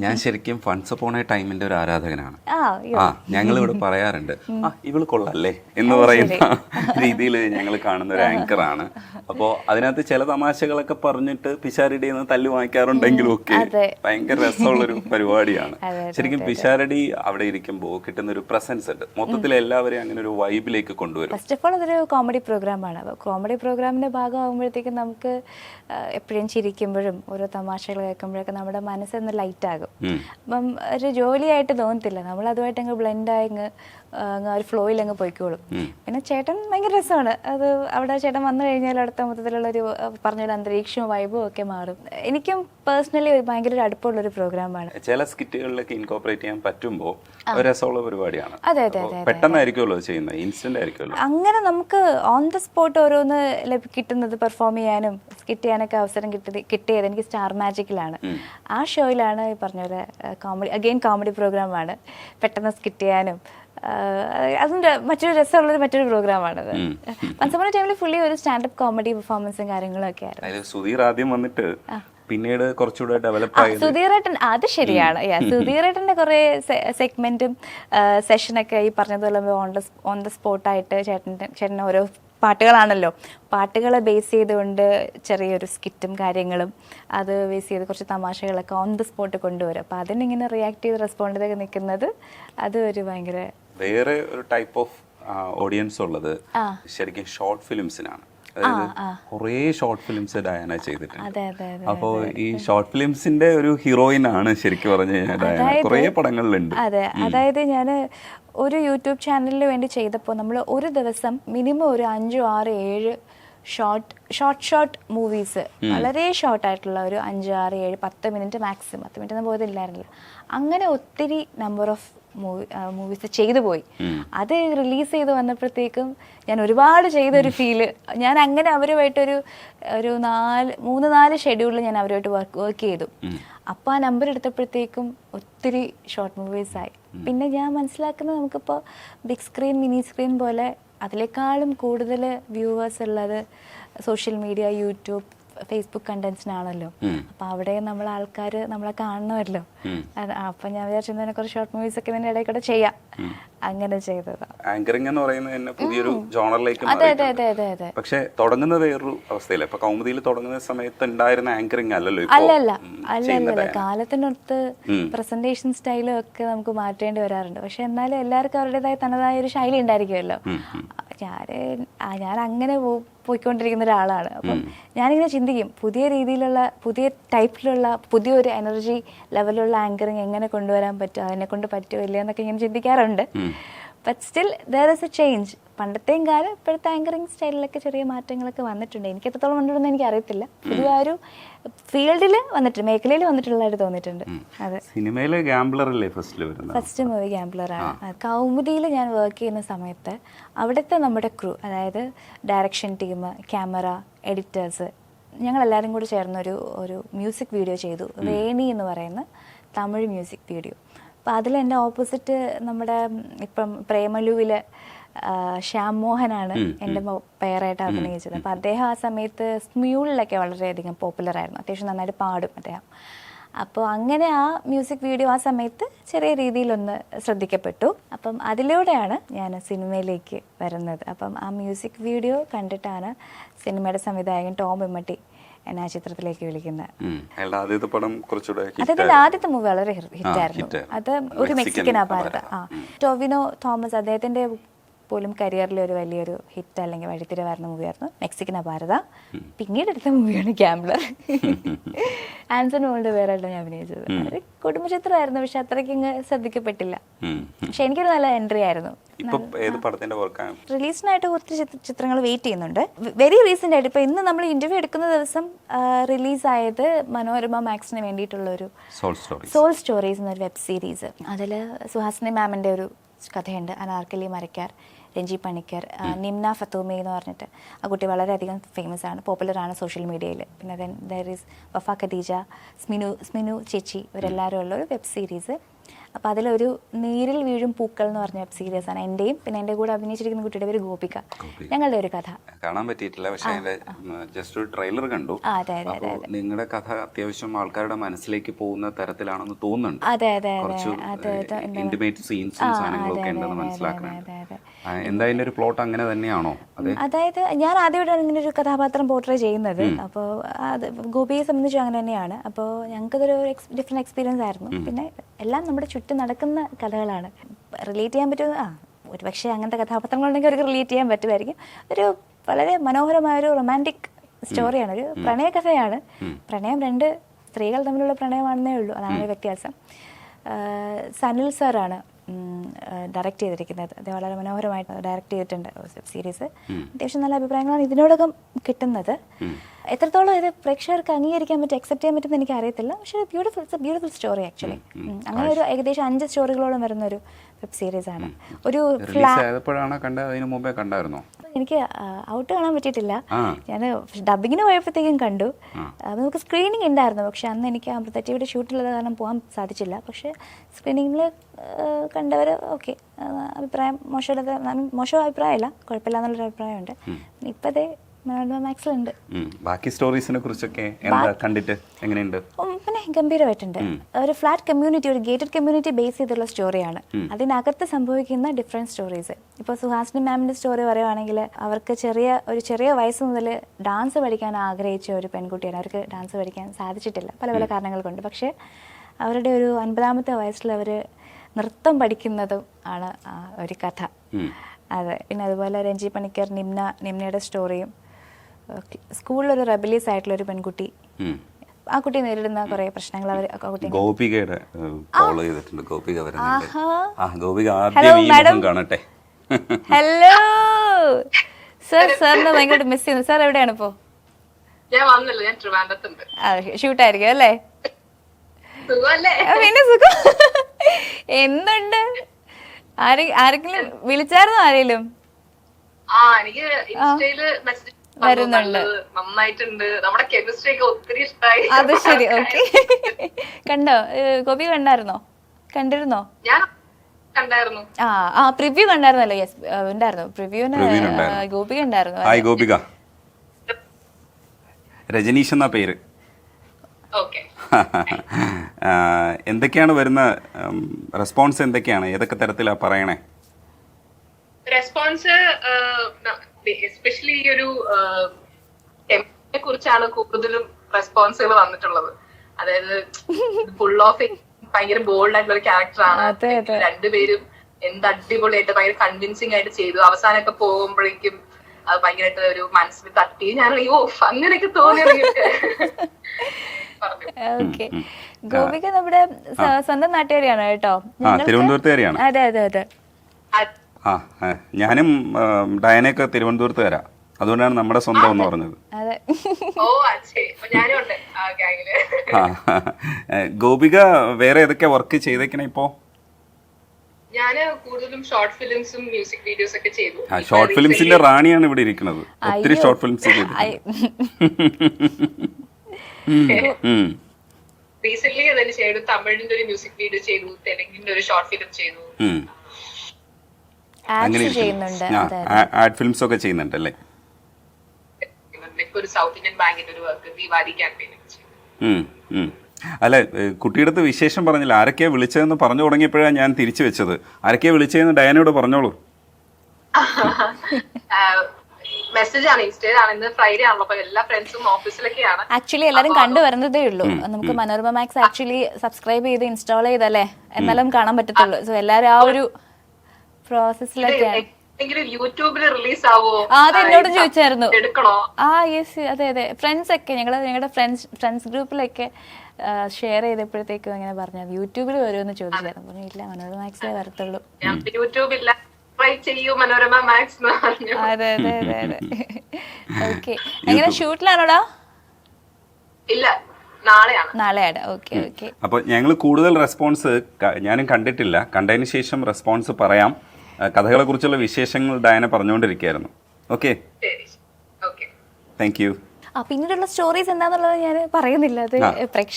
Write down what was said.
ഞാൻ ശരിക്കും ഫൺസ് പോണ ടൈമിന്റെ ഒരു ആരാധകനാണ്. ആ ഞങ്ങൾ ഇവിടെ പറയാറുണ്ട് ആ ഇവൾ കൊള്ളല്ലേ? എന്ന് പറയുന്ന രീതിയിൽ ഞങ്ങൾ കാണുന്ന ഒരു ആങ്കർ ആണ്. അപ്പോ അതിനകത്ത് ചില തമാശകളൊക്കെ പറഞ്ഞിട്ട് പിഷാരടി എന്ന് തല്ലു വാങ്ങിക്കാറുണ്ടെങ്കിലും ഒക്കെ. ഭയങ്കര രസമുള്ളൊരു പരിപാടിയാണ്. ശരിക്കും പിഷാരടി അവിടെ ഇരിക്കുമ്പോൾ കിട്ടുന്ന ഒരു പ്രസൻസ് ഉണ്ട്. മൊത്തത്തിൽ എല്ലാവരെയും അങ്ങനെ ഒരു വൈബിലേക്ക് കൊണ്ടുവരും. ഫസ്റ്റ് ഓഫ് ഓൾ അതൊരു കോമഡി പ്രോഗ്രാമാണ് അപ്പോൾ കോമഡി പ്രോഗ്രാമിന്റെ ഭാഗമാകുമ്പോഴത്തേക്കും നമുക്ക് എപ്പോഴും ചിരിക്കുമ്പോഴും ഓരോ തമാശകൾ കേൾക്കുമ്പോഴൊക്കെ നമ്മുടെ മനസ്സൊന്ന് ലൈറ്റ് ആകും. ഉം. അപ്പം ഒരു ജോലിയായിട്ട് തോന്നത്തില്ല നമ്മൾ അതുമായിട്ട് അങ്ങ് ബ്ലെൻഡായി അങ്ങ് ഒരു ഫ്ലോയിൽ അങ്ങ് പോയിക്കോളും. പിന്നെ ചേട്ടൻ ഭയങ്കര രസമാണ്. അത് അവിടെ ചേട്ടൻ വന്നു കഴിഞ്ഞാൽ അടുത്ത മൊത്തത്തിലുള്ളൊരു ഒരു പറഞ്ഞൊരു അന്തരീക്ഷവും വൈബും ഒക്കെ മാറും. എനിക്കും പേഴ്സണലി ഭയങ്കര ഒരു അടുപ്പമുള്ള ഒരു പ്രോഗ്രാമാണ് ചില സ്കിറ്റുകളിലൊക്കെ ഇൻകോപ്പറേറ്റ് ചെയ്യാൻ പറ്റുമ്പോൾ ഒരു രസമുള്ള പരിപാടിയാണ്. അതെ, അതെ, അതെ, പെട്ടെന്നായിരിക്കുമല്ലോ ചെയ്യുന്നത്? ഇൻസ്റ്റന്റ് ആയിരിക്കുമല്ലോ? അങ്ങനെ നമുക്ക് ഓൺ ദ സ്പോട്ട് ഓരോന്ന് കിട്ടുന്നത് പെർഫോം ചെയ്യാനും സ്കിറ്റ് ചെയ്യാനൊക്കെ അവസരം കിട്ടി കിട്ടിയത് എനിക്ക് സ്റ്റാർ മാജിക്കിലാണ് ആ ഷോയിലാണ് ഈ പറഞ്ഞ പോലെ കോമഡി അഗെയിൻ കോമഡി പ്രോഗ്രാമാണ് പെട്ടെന്ന് സ്കിറ്റ് ചെയ്യാനും അതിന്റെ മറ്റൊരു രസമുള്ളൊരു മറ്റൊരു പ്രോഗ്രാമാണത്. പഞ്ചമണ ടൈമിൽ ഫുള്ളി ഒരു സ്റ്റാൻഡപ്പ് കോമഡി പെർഫോമൻസും കാര്യങ്ങളൊക്കെ ആയിരുന്നു. സുധീർ ആദ്യം വന്നിട്ട് പിന്നീട് കുറച്ചുകൂടെ ഡെവലപ്പ് ആയി സുധീറേട്ടൻ അത് ശരിയാണ്. സുധീറേട്ടന്റെ കുറേ സെഗ്മെന്റും സെഷനൊക്കെ ഈ പറഞ്ഞതുപോലെ ഓൺ ദ ഓൺ ദ സ്പോട്ടായിട്ട് ചേട്ടന്റെ ചേട്ടൻ ഓരോ പാട്ടുകളാണല്ലോ. പാട്ടുകളെ ബേസ് ചെയ്തുകൊണ്ട് ചെറിയൊരു സ്കിറ്റും കാര്യങ്ങളും അത് ബേസ് ചെയ്ത് കുറച്ച് തമാശകളൊക്കെ ഓൺ ദ സ്പോട്ട് കൊണ്ടുവരും. അപ്പോൾ അതിനിങ്ങനെ റിയാക്ട് ചെയ്ത് റെസ്പോണ്ട് ചെയ്തൊക്കെ നിൽക്കുന്നത് അത് ഒരു ഭയങ്കര വേറെ ഒരു ടൈപ്പ് ഓഫ് ഓഡിയൻസ് ഉള്ളത് ശരിക്കും ഷോർട്ട് ഫിലിംസിനാണ് അതായത് കുറേ ഷോർട്ട് ഫിലിംസ് ഡയാന ചെയ്തിട്ടുണ്ട്. അതെ അതെ അതെ അപ്പോ ഈ ഷോർട്ട് ഫിലിംസിന്റെ ഒരു ഹീറോയിൻ ആണ് ശരിക്കും പറഞ്ഞു കഴിഞ്ഞാൽ ഡയാന. കുറേ പടങ്ങളിലുണ്ട്. അതെ അതായത് ഞാൻ ഒരു യൂട്യൂബ് ചാനലിന് വേണ്ടി ചെയ്തപ്പോൾ നമ്മൾ ഒരു ദിവസം മിനിമം ഒരു അഞ്ചോ ആറ് ഏഴ് ഷോർട്ട് ഷോർട്ട് ഷോർട്ട് മൂവീസ് വളരെ ഷോർട്ട് ആയിട്ടുള്ള ഒരു അഞ്ച് ആറ് ഏഴ് പത്ത് മിനിറ്റ് മാക്സിമം പത്ത് മിനിറ്റ് ഒന്നും പോയതില്ലായിരുന്നില്ല. അങ്ങനെ ഒത്തിരി നമ്പർ ഓഫ് മൂവീസ് ചെയ്തു പോയി. അത് റിലീസ് ചെയ്ത് വന്നപ്പോഴത്തേക്കും ഞാൻ ഒരുപാട് ചെയ്തൊരു ഫീൽ. ഞാൻ അങ്ങനെ അവരുമായിട്ടൊരു ഒരു നാല് മൂന്ന് നാല് ഷെഡ്യൂളിൽ ഞാൻ അവരുമായിട്ട് വർക്ക് വർക്ക് ചെയ്തു. അപ്പോൾ ആ നമ്പർ എടുത്തപ്പോഴത്തേക്കും ഒത്തിരി ഷോർട്ട് മൂവീസ് ആയി. പിന്നെ ഞാൻ മനസ്സിലാക്കുന്നത് നമുക്കിപ്പോൾ ബിഗ് സ്ക്രീൻ മിനി സ്ക്രീൻ പോലെ അതിനേക്കാളും കൂടുതൽ വ്യൂവേഴ്സ് ഉള്ളത് സോഷ്യൽ മീഡിയ യൂട്യൂബ് ഫേസ്ബുക്ക് കണ്ടന്റ്സിനാണല്ലോ അപ്പൊ അവിടെ നമ്മൾ ആൾക്കാർ നമ്മളെ കാണണമല്ലോ അപ്പൊ ഞാൻ വിചാരിച്ചു കുറച്ച് ഷോർട്ട് മൂവീസ് ഒക്കെ ഇതിന്റെ ഇടയിൽ കൂടെ ചെയ്യാം. അങ്ങനെ ചെയ്തത്. ആങ്കറിംഗ് എന്ന് പറയുന്നത് തന്നെ പുതിയൊരു ജോണറിലേക്ക് അതെ അതെ അതെ അതെ അതെ. പക്ഷെ തുടങ്ങുന്നത് വേറൊരു അവസ്ഥയില്ല ഇപ്പൊ കൗമുദിയിൽ തുടങ്ങുന്ന സമയത്ത് ഉണ്ടായിരുന്ന ആങ്കറിംഗ് അല്ലല്ലോ അല്ലല്ല അല്ലല്ല. കാലത്തിനൊത്ത് പ്രസന്റേഷൻ സ്റ്റൈലും ഒക്കെ നമുക്ക് മാറ്റേണ്ടി വരാറുണ്ട്. പക്ഷെ എന്നാലും എല്ലാവർക്കും അവരുടേതായ തനതായ ഒരു ശൈലി ഉണ്ടായിരിക്കുമല്ലോ. ഞാൻ ഞാൻ അങ്ങനെ പോയിക്കൊണ്ടിരിക്കുന്ന ഒരാളാണ്. അപ്പം ഞാനിങ്ങനെ ചിന്തിക്കും പുതിയ രീതിയിലുള്ള പുതിയ ടൈപ്പിലുള്ള പുതിയൊരു എനർജി ലെവലുള്ള ആങ്കറിങ് എങ്ങനെ കൊണ്ടുവരാൻ പറ്റുമോ അതിനെ കൊണ്ട് പറ്റുമോ ഇല്ലയോ എന്നൊക്കെ ഇങ്ങനെ ചിന്തിക്കാറുണ്ട്. But still there is a change പണ്ടത്തെയും കാലം ഇപ്പോഴത്തെ ആങ്കറിങ് സ്റ്റൈലിലൊക്കെ ചെറിയ മാറ്റങ്ങളൊക്കെ വന്നിട്ടുണ്ട്. എനിക്ക് എത്രത്തോളം ഉണ്ടെന്ന് എനിക്ക് അറിയത്തില്ല പുതിയ ആ ഒരു ഫീൽഡിൽ വന്നിട്ടുണ്ട് മേഖലയിൽ വന്നിട്ടുള്ളതായിട്ട് തോന്നിയിട്ടുണ്ട്. അതെ. സിനിമയിലെ ഗാംബ്ലറല്ലേ വരുന്നത്? ഫസ്റ്റ് മൂവി ഗാംബ്ലറാണ് കൗമുദിയിൽ ഞാൻ വർക്ക് ചെയ്യുന്ന സമയത്ത് അവിടുത്തെ നമ്മുടെ ക്രൂ അതായത് ഡയറക്ഷൻ ടീം ക്യാമറ എഡിറ്റേഴ്സ് ഞങ്ങളെല്ലാവരും കൂടി ചേർന്നൊരു ഒരു മ്യൂസിക് വീഡിയോ ചെയ്തു. വേണി എന്ന് പറയുന്ന തമിഴ് മ്യൂസിക് വീഡിയോ അപ്പോൾ അതിൽ എന്റെ ഓപ്പോസിറ്റ് നമ്മുടെ ഇപ്പം പ്രേമലുവിൽ ശ്യാം മോഹനാണ് എന്റെ പേരായിട്ട് അഭിനയിച്ചത്. അപ്പോൾ അദ്ദേഹം ആ സമയത്ത് സ്മ്യൂളിലൊക്കെ വളരെയധികം പോപ്പുലർ ആയിരുന്നു അത്യാവശ്യം നന്നായിട്ട് പാടും അദ്ദേഹം. അപ്പോൾ അങ്ങനെ ആ മ്യൂസിക് വീഡിയോ ആ സമയത്ത് ചെറിയ രീതിയിലൊന്ന് ശ്രദ്ധിക്കപ്പെട്ടു. അപ്പം അതിലൂടെയാണ് ഞാൻ സിനിമയിലേക്ക് വരുന്നത്. അപ്പം ആ മ്യൂസിക് വീഡിയോ കണ്ടിട്ടാണ് സിനിമയുടെ സംവിധായകൻ ടോം എമ്മട്ടി എന്നെ ആ ചിത്രത്തിലേക്ക് വിളിക്കുന്നത്. ആദ്യത്തെ പടം കുറച്ചുകൂടെ അദ്ദേഹത്തിന്റെ ആദ്യത്തെ മൂവി വളരെ ഹിറ്റായിരുന്നു ആയിരുന്നു. അത് ഒരു മെക്സിക്കൻ അപാരത. ആ ടൊവിനോ തോമസ് അദ്ദേഹത്തിന്റെ പോലും കരിയറിൽ ഒരു വലിയൊരു ഹിറ്റ് അല്ലെങ്കിൽ വഴിത്തിരിവായിരുന്ന മൂവിയായിരുന്നു മെക്സിക്കൻ അപാരത പിന്നീട് എടുത്ത മൂവിയാണ് ക്യാമ്പ്ലർ ആൻസൺ മോളുടെ പേരായിട്ട് ഞാൻ അഭിനയിച്ചത്. കുടുംബചിത്രമായിരുന്നു പക്ഷെ അത്രയ്ക്ക് ഇങ്ങ് ശ്രദ്ധിക്കപ്പെട്ടില്ല. പക്ഷെ എനിക്കൊരു നല്ല എൻട്രി ആയിരുന്നു. ഇപ്പൊ ഏത് പടത്തിന്റെ വർക്കാണ് റിലീസിനായിട്ട് ഒത്തിരി ചിത്രങ്ങൾ വെയിറ്റ് ചെയ്യുന്നുണ്ട്. വെരി റീസെന്റ് ആയിട്ട് ഇപ്പൊ ഇന്ന് നമ്മൾ ഇന്റർവ്യൂ എടുക്കുന്ന ദിവസം റിലീസായത് മനോരമ മാക്സിന് വേണ്ടിയിട്ടുള്ള ഒരു സോൾ സ്റ്റോറി സോൾ സ്റ്റോറീസ് എന്നൊരു വെബ് സീരീസ് അതിൽ സുഹാസിനി മാമിന്റെ ഒരു കഥയുണ്ട്. അനാർക്കലി മരക്കാർ രഞ്ജി പണിക്കർ നിംന ഫത്തൂമി എന്ന് പറഞ്ഞിട്ട്. ആ കുട്ടി വളരെയധികം ഫേമസ് ആണ്. പോപ്പുലർ ആണ് സോഷ്യൽ മീഡിയയിൽ പിന്നെ then there is Wafa Khadeeja Sminu Sminu ചേച്ചി ഇവരെല്ലാവരും ഉള്ള ഒരു വെബ് സീരീസ് അപ്പോൾ അതിലൊരു നീരിൽ വീഴും പൂക്കൾ എന്ന് പറഞ്ഞ വെബ് സീരീസ് ആണ്. എന്റെയും പിന്നെ എന്റെ കൂടെ അഭിനയിച്ചിരിക്കുന്ന കുട്ടിയുടെ പേര് ഗോപിക. ഞങ്ങളുടെ ഒരു കഥ. കാണാൻ പറ്റിയിട്ടില്ല പക്ഷേ ജസ്റ്റ് ഒരു ട്രെയിലർ കണ്ടു. നിങ്ങളുടെ കഥ അത്യാവശ്യം ആൾക്കാരുടെ മനസ്സിലേക്ക് പോകുന്ന തരത്തിലാണെന്ന് തോന്നുന്നുണ്ട്. അതെ അതെ അതെ ഇന്റിമേറ്റ് സീൻസും സാധനങ്ങളൊക്കെ ഉണ്ടെന്ന് മനസ്സിലാക്കുന്നുണ്ട്. അതെ, അതെ. എന്താ അതിന്റെ ഒരു പ്ലോട്ട് അങ്ങനെ തന്നെയാണോ? അതായത് ഞാൻ ആദ്യമായിട്ടാണ് ഇങ്ങനെ ഒരു കഥാപാത്രം പോർട്രേ ചെയ്യുന്നത്. അപ്പോൾ അത് ഗോപിയെ സംബന്ധിച്ച് അങ്ങനെ തന്നെയാണ്. അപ്പോൾ ഞങ്ങൾക്കതൊരു ഡിഫറെന്റ് എക്സ്പീരിയൻസ് ആയിരുന്നു. പിന്നെ എല്ലാം നമ്മുടെ ചുറ്റും നടക്കുന്ന കഥകളാണ്. റിലേറ്റ് ചെയ്യാൻ പറ്റുന്ന ആ ഒരു പക്ഷേ അങ്ങനത്തെ കഥാപാത്രങ്ങളുണ്ടെങ്കിൽ അവർക്ക് റിലേറ്റ് ചെയ്യാൻ പറ്റുമായിരിക്കും. ഒരു വളരെ മനോഹരമായ ഒരു റൊമാന്റിക് സ്റ്റോറിയാണ്. ഒരു പ്രണയ കഥയാണ്. പ്രണയം രണ്ട് സ്ത്രീകൾ തമ്മിലുള്ള പ്രണയമാണെന്നേ ഉള്ളൂ. അതാണ് വ്യത്യാസം. സനിൽ സാറാണ് ഡയറക്റ്റ് ചെയ്തിരിക്കുന്നത്. അത് വളരെ മനോഹരമായിട്ട് ഡയറക്റ്റ് ചെയ്തിട്ടുണ്ട് വെബ് സീരീസ് അത്യാവശ്യം നല്ല അഭിപ്രായങ്ങളാണ് ഇതിനോടകം കിട്ടുന്നത്. എത്രത്തോളം ഇത് പ്രേക്ഷകർക്ക് അംഗീകരിക്കാൻ പറ്റും അക്സെപ്റ്റ് ചെയ്യാൻ പറ്റുമെന്ന് എനിക്ക് അറിയത്തില്ല പക്ഷേ beautiful it's a beautiful story actually അങ്ങനെ ഒരു ഏകദേശം അഞ്ച് സ്റ്റോറികളോളം വരുന്ന ഒരു വെബ് സീരീസ് ആണ്. ഒരു കണ്ടായിരുന്നോ? എനിക്ക് ഔട്ട് കാണാൻ പറ്റിയിട്ടില്ല. ഞാൻ ഡബിങ്ങിന് പോയപ്പോഴത്തേക്കും കണ്ടു. നമുക്ക് സ്ക്രീനിങ് ഉണ്ടായിരുന്നു പക്ഷെ അന്ന് എനിക്ക് അമൃതറ്റിയുടെ ഷൂട്ടിലുള്ള കാരണം പോകാൻ സാധിച്ചില്ല. പക്ഷെ സ്ക്രീനിങ്ങിൽ കണ്ടവർ ഓക്കെ അഭിപ്രായം മോശം മോശം അഭിപ്രായമല്ല. കുഴപ്പമില്ല എന്നുള്ളൊരു അഭിപ്രായമുണ്ട് ഇപ്പോഴത്തെ മനോരമ മാക്സിലുണ്ട് ഉം. ബാക്കി സ്റ്റോറീസിനെ കുറിച്ചൊക്കെ എന്താ കണ്ടിട്ട് എങ്ങനെയുണ്ട്? പിന്നെ ഗംഭീരമായിട്ടുണ്ട്. ഒരു ഫ്ലാറ്റ് കമ്മ്യൂണിറ്റി ഒരു ഗേറ്റഡ് കമ്മ്യൂണിറ്റി ബേസ് ചെയ്തുള്ള സ്റ്റോറിയാണ് അതിനകത്ത് സംഭവിക്കുന്ന ഡിഫറെന്റ് സ്റ്റോറീസ് ഇപ്പോൾ സുഹാസിനി മാമിന്റെ സ്റ്റോറി പറയുവാണെങ്കിൽ അവർക്ക് ചെറിയ ഒരു ചെറിയ വയസ്സ് മുതൽ ഡാൻസ് പഠിക്കാൻ ആഗ്രഹിച്ച ഒരു പെൺകുട്ടിയാണ്. അവർക്ക് ഡാൻസ് പഠിക്കാൻ സാധിച്ചിട്ടില്ല. പല പല കാരണങ്ങൾ കൊണ്ട് പക്ഷേ അവരുടെ ഒരു അൻപതാമത്തെ വയസ്സിൽ അവർ നൃത്തം പഠിക്കുന്നതും ആണ് ഒരു കഥ. അതെ. പിന്നെ അതുപോലെ രഞ്ജി പണിക്കർ നിംന നിംനയുടെ സ്റ്റോറിയും സ്കൂളിലൊരു റെബലീസ് ആയിട്ടുള്ള ഒരു പെൺകുട്ടി ആ കുട്ടി നേരിടുന്ന കുറെ പ്രശ്നങ്ങൾ അവർ ആ കുട്ടി ഗോപികയുടെ ഫോളോ ചെയ്തിട്ടുണ്ട്. ഗോപിക. ആ ഗോപിക Hello, ആദ്യം ഈ മുഖം കാണട്ടെ. ഹലോ സർ സാറിന് ഭയങ്കരമായിട്ട് മിസ് ചെയ്യുന്നു. സാർ എവിടെയാണ് ഇപ്പോ? ഞാൻ വന്നില്ല. ഞാൻ ട്രിവാൻഡത്തുണ്ട് ഷൂട്ടായിരിക്കും അല്ലേ? പിന്നെ സുഖം. എന്തുണ്ട്? ആരെ ആരെങ്കിലും വിളിച്ചായിരുന്നോ ആരെങ്കിലും ആ എനിക്ക് ഇൻസ്റ്റയിൽ മെസ്സേജ് വരുന്നുണ്ട്. നന്നായിട്ടുണ്ട്. നമ്മുടെ കെമിസ്ട്രി ഒക്കെ ഒത്തിരി ഇഷ്ടമായി അത് ശരി ഓക്കെ കണ്ടോ? ഗോപി കണ്ടായിരുന്നോ? കണ്ടിരുന്നോ? ഞാൻ കണ്ടായിരുന്നു. ആ ആ പ്രിവ്യൂ കണ്ടായിരുന്നല്ലോ. യെസ് ഉണ്ടായിരുന്നു. പ്രിവ്യൂവിന് ഗോപിക ഉണ്ടായിരുന്നു. ഹായ് ഗോപിക. രജനീഷ് എന്ന പേര്. ഓക്കെ. എന്തൊക്കെയാണ് വരുന്ന റെസ്പോൺസ് എന്തൊക്കെയാണ്? ഏതൊക്കെ തരത്തിലാ പറയണേ? റെസ്പോൺസ് എസ്പെഷ്യലി ഈ ഒരു കെമിസ്ട്രിയെ കുറിച്ചാണ് കൂടുതലും റെസ്പോൺസുകൾ വന്നിട്ടുള്ളത്. അതായത് ഫുൾ ഓഫ് ഭയങ്കര ബോൾഡ് ആയിട്ടുള്ള ഒരു ക്യാരക്ടറാണ്. രണ്ടുപേരും എന്ത് അടിപൊളിയായിട്ട് ഭയങ്കര കൺവിൻസിങ് ആയിട്ട് ചെയ്തു. അവസാനമൊക്കെ പോകുമ്പോഴേക്കും അത് ഭയങ്കരമായിട്ട് ഒരു മനസ്സിൽ തട്ടി. ഞാൻ ഓ അങ്ങനെയൊക്കെ തോന്നി ഓക്കെ ഗോപിക നമ്മുടെ സ്വ- സ്വന്തം നാട്ടുകാരിയാണ് കേട്ടോ. തിരുവനന്തപുരത്തുകാരിയാണ്. അതെ അതെ അത്. ആ ആ, ഞാനും ഡയനയൊക്കെ തിരുവനന്തപുരത്ത് വരാം. അതുകൊണ്ടാണ് നമ്മുടെ സ്വന്തം എന്ന് പറഞ്ഞത്. അതെ. ഓ അച്ഛേ അപ്പൊ ഉണ്ട് ആ ഗാങ്ങിൽ ആ ഗോപിക വേറെ ഏതൊക്കെ വർക്ക് ചെയ്തേക്കണേ ഇപ്പോ? ഞാൻ കൂടുതലും ഷോർട്ട് ഫിലിംസും മ്യൂസിക് വീഡിയോസ് ഒക്കെ ചെയ്തു. ആ ഷോർട്ട് ഫിലിംസിന്റെ റാണിയാണ് ഇവിടെ ഇരിക്കുന്നത്. ഒത്തിരി ഷോർട്ട് ഫിലിംസ്. റീസെന്റ് ചെയ്തു. തമിഴിന്റെ ഒരു മ്യൂസിക് വീഡിയോ ചെയ്തു. തെലുങ്കിന്റെ ഒരു ഷോർട്ട് ഫിലിം ചെയ്തു. അങ്ങനെ ആഡ് ഫിലിംസ് ഒക്കെ ചെയ്യുന്നുണ്ട് അല്ലേ? ഒരു സൗത്ത് ഇന്ത്യൻ ബാങ്കിന്റെ ഒരു വർക്ക് ദിവാലി ക്യാമ്പയിൻ. അല്ല കുട്ടിയുടെ അടുത്ത് വിശേഷം പറഞ്ഞില്ല. ആരൊക്കെയാ വിളിച്ചതെന്ന് പറഞ്ഞു തുടങ്ങിയപ്പോഴാണ് ഞാൻ തിരിച്ചു വെച്ചത്. ആരൊക്കെയാ വിളിച്ചതെന്ന് ഡയാനയോട് പറഞ്ഞോളൂ. മെസ്സേജ് ആണ് ഇൻസ്റ്റയിലാണ് ഇന്ന് ഫ്രൈഡേ ആണല്ലോ അപ്പൊ എല്ലാ ഫ്രണ്ട്സും ഓഫീസിലൊക്കെയാണ് ആക്ച്വലി എല്ലാരും കണ്ടുവരുന്നതേ ഉള്ളൂ. നമുക്ക് മനോരമ മാക്സ് ആക്ച്വലി സബ്സ്ക്രൈബ് ചെയ്ത് ഇൻസ്റ്റാൾ ചെയ്തല്ലേ? എന്നാലും കാണാൻ പറ്റത്തുള്ളൂ. സോ എല്ലാരും ആ ഒരു പ്രോസസ്സിലൊക്കെയാണ് എന്തെങ്കിലും യൂട്യൂബിൽ റിലീസ് ആവോ ആ, അത് എന്നോട് ചോദിച്ചായിരുന്നു. എടുക്കണോ? ആ യെസ് അതെ അതെ. ഫ്രണ്ട്സ് ഒക്കെ ഞങ്ങൾ ഞങ്ങളുടെ ഫ്രണ്ട്സ് ഫ്രണ്ട്സ് ഗ്രൂപ്പിലൊക്കെ ഷെയർ ചെയ്തപ്പോഴത്തേക്കും അങ്ങനെ പറഞ്ഞത്. യൂട്യൂബിൽ വരുമെന്ന് ചോദിച്ചായിരുന്നു. പറഞ്ഞു ഇല്ല മനോരമ മാക്സിലേ വരത്തുള്ളൂ. ഞാൻ യൂട്യൂബ് ഇല്ല. ട്രൈ ചെയ്യൂ മനോരമ മാക്സ് എന്ന് അതെ അതെ അതെ അതെ. ഓക്കെ എങ്ങനെ ഷൂട്ടിലാണോടാ? ഇല്ല നാളെയാണ്. ഓക്കെ ഓക്കെ അപ്പോൾ ഞങ്ങൾ കൂടുതൽ റെസ്പോൺസ് ഞാനും കണ്ടിട്ടില്ല. കണ്ടതിന് ശേഷം റെസ്പോൺസ് പറയാം. കഥകളെക്കുറിച്ചുള്ള വിശേഷങ്ങൾ ഡയന പറഞ്ഞുകൊണ്ടിരിക്കുകയായിരുന്നു. ഓക്കെ ശരി. ഓക്കെ താങ്ക് യു പിന്നീടുള്ള സ്റ്റോറീസ് എന്താന്നുള്ളത് ഞാൻ പറയുന്നില്ല. അത്